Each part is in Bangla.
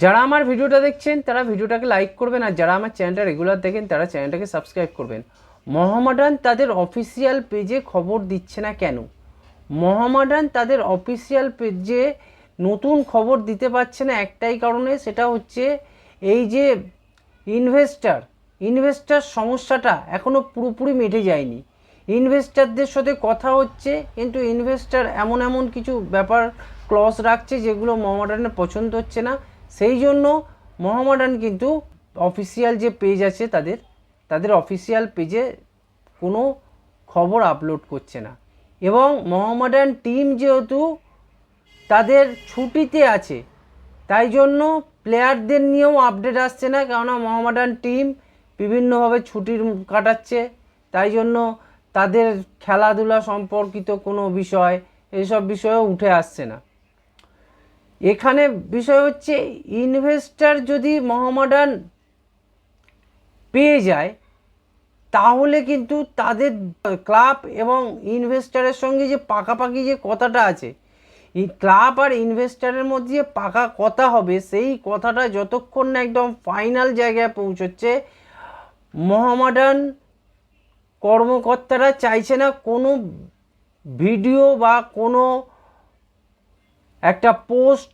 যারা আমার ভিডিওটা দেখছেন, তারা ভিডিওটাকে লাইক করবেন আর যারা আমার চ্যানেলটা রেগুলার দেখেন, তারা চ্যানেলটাকে সাবস্ক্রাইব করবেন। মোহামেডান তাদের অফিসিয়াল পেজে খবর দিচ্ছে না কেন? মোহামেডান তাদের অফিসিয়াল পেজে নতুন খবর দিতে পারছে না একটাই কারণে, সেটা হচ্ছে এই যে ইনভেস্টার ইনভেস্টার সমস্যাটা এখনও পুরোপুরি মেটে যায়নি। ইনভেস্টারদের সাথে কথা হচ্ছে, কিন্তু ইনভেস্টার এমন এমন কিছু ব্যাপার ক্লস রাখছে যেগুলো মোহামেডানের পছন্দ হচ্ছে না। সেই জন্য মোহামেডান কিন্তু অফিসিয়াল যে পেজ আছে তাদের তাদের অফিসিয়াল পেজে কোনো খবর আপলোড করছে না। এবং মোহামেডান টিম যেহেতু তাদের ছুটিতে আছে, তাই জন্য প্লেয়ারদের নিয়েও আপডেট আসছে না, কেননা মোহামেডান টিম বিভিন্নভাবে ছুটির কাটাচ্ছে। তাই জন্য তাদের খেলাধুলা সম্পর্কিত কোনো বিষয় এসব বিষয়েও উঠে আসছে না। এখানে বিষয় হচ্ছে ইনভেস্টার যদি মোহামেডান পেয়ে যায়, তাহলে কিন্তু তাদের ক্লাব এবং ইনভেস্টারের সঙ্গে যে পাকাপাকি যে কথাটা আছে, এই ক্লাব আর ইনভেস্টারের মধ্যে যে পাকা কথা হবে, সেই কথাটা যতক্ষণ না একদম ফাইনাল জায়গায় পৌঁছচ্ছে, মোহামেডান কর্মকর্তারা চাইছে না কোনো ভিডিও বা কোনো একটা পোস্ট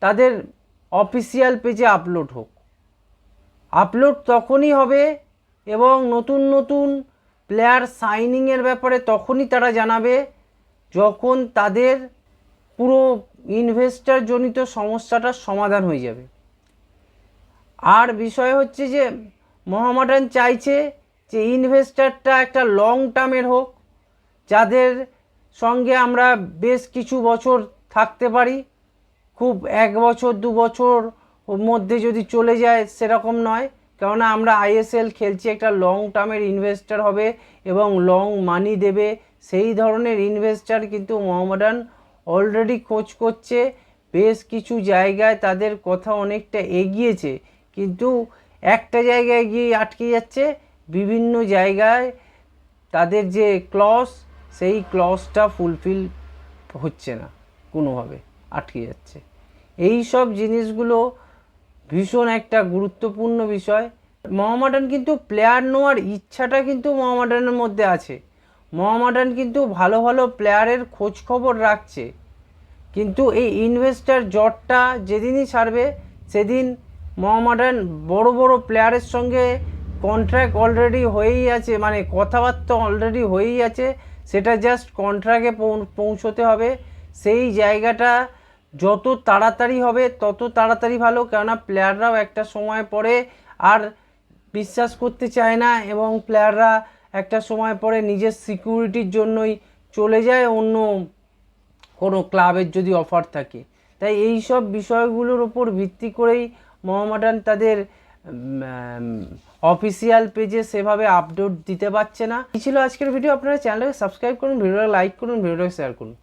তাদের অফিসিয়াল পেজে আপলোড হোক। আপলোড তখনই হবে এবং নতুন নতুন প্লেয়ার সাইনিংয়ের ব্যাপারে তখনই তারা জানাবে যখন তাদের পুরো ইনভেস্টার জনিত সমস্যাটার সমাধান হয়ে যাবে। আর বিষয় হচ্ছে যে মোহামেডান চাইছে যে ইনভেস্টারটা একটা লং টার্মের হোক, যাদের সঙ্গে আমরা বেশ কিছু বছর থাকতে পারি। খুব এক বছর, দু বছর মধ্যে যদি চলে যায় সেরকম নয়। কেননা আমরা আইএসএল খেলছি, একটা লং টার্মের ইনভেস্টার হবে এবং লং মানি দেবে। সেই ধরনের ইনভেস্টার কিন্তু মোহামেডান অলরেডি খোঁজ করছে। বেশ কিছু জায়গায় তাদের কথা অনেকটা এগিয়েছে। কিন্তু একটা জায়গায় গিয়ে আটকে যাচ্ছে। বিভিন্ন জায়গায় তাদের যে ক্লস সেই ক্লসটা ফুলফিল হচ্ছে না। কোনোভাবে আটকে যাচ্ছে। এই সব জিনিসগুলো ভীষণ একটা গুরুত্বপূর্ণ বিষয়। মহামাডান কিন্তু প্লেয়ার নেওয়ার ইচ্ছাটা কিন্তু মহামাডানের মধ্যে আছে। মহামাডান কিন্তু ভালো ভালো প্লেয়ারের খোঁজ খবর রাখছে। কিন্তু এই ইনভেস্টার জটটা যেদিনই ছাড়বে, সেদিন মহামাডান বড় বড় প্লেয়ারের সঙ্গে কন্ট্রাক্ট অলরেডি হয়েই আছে মানে কথাবার্তা অলরেডি হয়েই আছে, সেটা জাস্ট কন্ট্রাক্টে পৌঁছতে হবে। সেই জায়গাটা যত তাড়াতাড়ি হবে, তত তাড়াতাড়ি ভালো। কেননা প্লেয়াররাও একটা সময় পরে আর বিশ্বাস করতে চায় না এবং প্লেয়াররা একটা সময় পরে নিজের সিকিউরিটির জন্যই চলে যায়, অন্য কোনো ক্লাবের যদি অফার থাকে। তাই এই সব বিষয়গুলোর ওপর ভিত্তি করেই মোহামেডান তাদের অফিসিয়াল পেজে সেভাবে আপডেট দিতে পারছে না। এই ছিল আজকের ভিডিও আপনারা চ্যানেলটাকে সাবস্ক্রাইব করুন ভিডিওটা লাইক করুন ভিডিওটাকে শেয়ার করুন।